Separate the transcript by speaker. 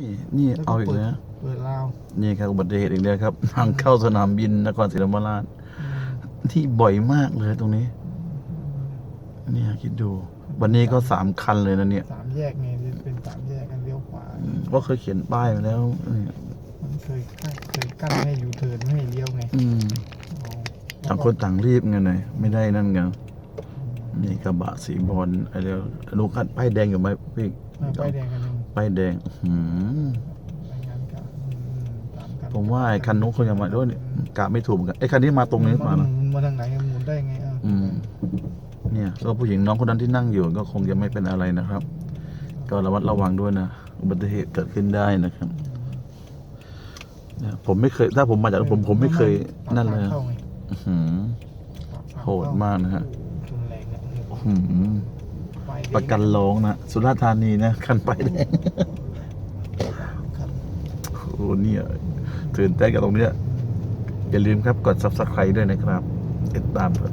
Speaker 1: นี่นี่
Speaker 2: แล้วก็
Speaker 1: เอาอีก
Speaker 2: เปิด
Speaker 1: แล้ว
Speaker 2: เปิดราว
Speaker 1: นี่ครับอุบัติเหตุอีกแล้วครับ ทางเข้าสนามบินนครศรีธรรมราช
Speaker 2: อืม
Speaker 1: ที่บ่อยมากเลยตรงนี้ เนี่ยคิดดู วันนี้ก็สามคันเลยนะเนี่ย
Speaker 2: สามแยกไงเป็นสามแยกกันเลี้ยวขวา
Speaker 1: อืมก็เคยเขียนป้ายมาแล้วนี่
Speaker 2: มันเคยกั้นเคยกั้นให้ยูเทิร์นไม่ให้เลี้ยวไง
Speaker 1: อืม
Speaker 2: อ๋อ
Speaker 1: ต่างคนต่างรีบไงหน่อยไม่ได้นั่นไงนี่กระบะสีบอลอะไรลูกคันป้ายแดงอยู่ไหมพี่
Speaker 2: มาป้ายแดงกันหนึ่ง
Speaker 1: ป้ายแดงอืม
Speaker 2: รายงานกันอืมตามกัน
Speaker 1: ผมว่าไอ้คันนู้นคงจะมาด้วยเนี่ยกะไม่ถูกเหมือนกันไอ้คันนี้มาตรงนี้มา
Speaker 2: ห
Speaker 1: นะ
Speaker 2: มุนมาทางไหนหมุนได้ไงอะ
Speaker 1: อืม เนี่ยก็ผู้หญิงน้องคนนั้นที่นั่งอยู่ก็คงจะไม่เป็นอะไรนะครับ ก็ระมัดระวังด้วยนะอุบัติเหตุเกิดขึ้นได้นะครับเนี่ยผมไม่เคย ถ้าผมมาจากผมผมไม่เคยนั่นเลย
Speaker 2: ปากทางเข้าไง
Speaker 1: อื้อหือ
Speaker 2: ปากทาง
Speaker 1: โหดมากนะฮะ
Speaker 2: รุนแรงเนี่ย
Speaker 1: อื้อหือ
Speaker 2: ไฟแดง
Speaker 1: ประกันร้องนะสุราษฎร์ธานีนะคันไปแดงโอ้โหเนี่ยตื่นเต้นกับตรงเนี้ยอย่าลืมครับกด subscribe ด้วยนะครับ ติดตามเถอ